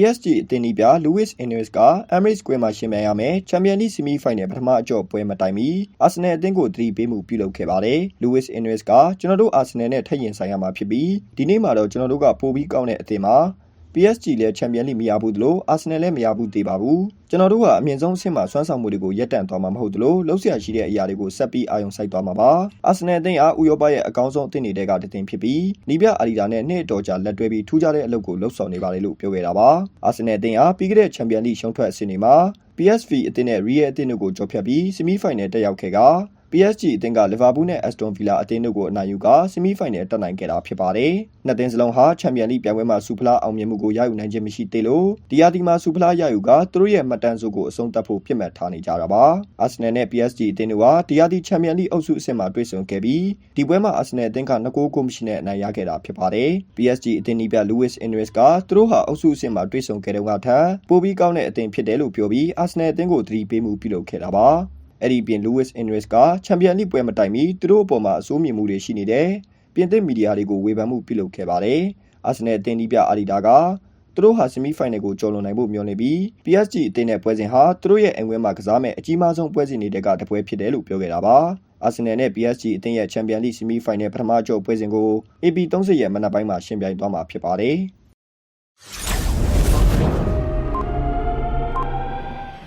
PSG အသင်းဒီပြ Luis Enrique က Emirates Square မှာရှင်ပြိုင်ရမယ်ချန်ပီယံလိဆီမီဖိုင်နယ်ပထမအကြော့ပွဲမတိုင်မီအာဆင်နယ်အသင်းကိုသတိပေးမှုပြုလုပ်ခဲ့ပါတယ်။ Luis Enrique ကကျွန်တော်တို့အာဆင်နယ်နဲ့ထပ်ရင်ဆိုင်ရမှာဖြစ်ပြီးဒီနေ့မှာတော့ကျွန်တော်တို့ကပိုပြီးကောင်းတဲ့အသင်းမှာ PSG လည်းချန်ပီယံလိမရဘူးသလိုအာဆင်နယ်လည်းမရဘူးသေးပါဘူးကျွန်တော်တို့ကအမြင့်ဆုံးအဆင့်မှာစွမ်းဆောင်မှုတွေကိုရပ်တန့်သွားမှာမဟုတ်သလိုလှုပ်ရှားရှိတဲ့အရာတွေကိုဆက်ပြီးအာရုံစိုက်သွားမှာပါအာဆင်နယ်အသင်းအားဥရောပရဲ့အကောင်းဆုံးအသင်းတွေကတသင်းဖြစ်ပြီးနီးပြအာဒီတာနဲ့နှစ်အတော်ကြာလက်တွဲပြီးထူးခြားတဲ့အလုပ်ကိုလှုပ်ဆောင်နေပါတယ်လို့ပြောခဲ့တာပါအာဆင်နယ်အသင်းအားပြီးခဲ့တဲ့ချန်ပီယံလိရှုံးထွက်အဆင့်တွေမှာ PSV အသင်းနဲ့ Real အသင်းတို့ကိုကျော်ဖြတ်ပြီးဆီမီဖိုင်နယ်တက်ရောက်ခဲ့က PSG အသင်းကလီဗာပူးနဲ့ Aston Villa အသင်းတို့ကိုအနိုင်ယူကာဆီမီဖိုင်နယ်တက်နိုင်ခဲ့တာဖြစ်ပါတယ်။နှစ်သင်းစလုံးဟာချန်ပီယံလိပြိုင်ပွဲမှာစူဖလားအောင်မြင်မှုကိုရယူနိုင်ခြင်းမရှိသေးလို့ဒီယာဒီမှာစူဖလားရယူကာသူတို့ရဲ့မှတ်တမ်းစုကိုအဆုံးသတ်ဖို့ပြစ်မှတ်ထားနေကြတာပါ။ Arsenal နဲ့ PSG အသင်းတို့ဟာဒီယာဒီချန်ပီယံလိအုပ်စုအဆင့်မှာတွေ့ဆုံခဲ့ပြီးဒီပွဲမှာ Arsenal အသင်းက2ဂိုးကိုမရှိနဲ့အနိုင်ရခဲ့တာဖြစ်ပါတယ်။ PSG အသင်းနီးပြ Luis Enrique ကသူတို့ဟာအုပ်စုအဆင့်မှာတွေ့ဆုံခဲ့တဲ့ကထက်ပိုပြီးကောင်းတဲ့အသင်းဖြစ်တယ်လို့ပြောပြီး Arsenal အသင်းကိုသတိပေးမှုပြုလုပ်ခဲ့တာပါ။ အဲ့ဒီပြင် Luis Enrique ကချန်ပီယံလိပွဲမတိုင်မီသူတို့အပေါ်မှာအဆိုးမြင်မှုတွေရှိနေတယ်။ပြင်သစ်မီဒီယာတွေကိုဝေဖန်မှုပြုလုပ်ခဲ့ပါတယ်။ Arsenal အသင်းဒီပြအာဒီတာကသူတို့ဟာဆီမီဖိုင်နယ်ကိုကျော်လွန်နိုင်ဖို့မျှော်လင့်ပြီး PSG အသင်းနဲ့ပွဲစဉ်ဟာသူတို့ရဲ့အိမ်ဝဲမှာကစားမဲ့အကြီးမားဆုံးပွဲစဉ်တွေကတပွဲဖြစ်တယ်လို့ပြောခဲ့တာပါ။ Arsenal နဲ့ PSG အသင်းရဲ့ချန်ပီယံလိဆီမီဖိုင်နယ်ပထမအကျော့ပွဲစဉ်ကို AP30 ရဲ့မနက်ပိုင်းမှာရှင်ပြိုင်သွားမှာဖြစ်ပါတယ်။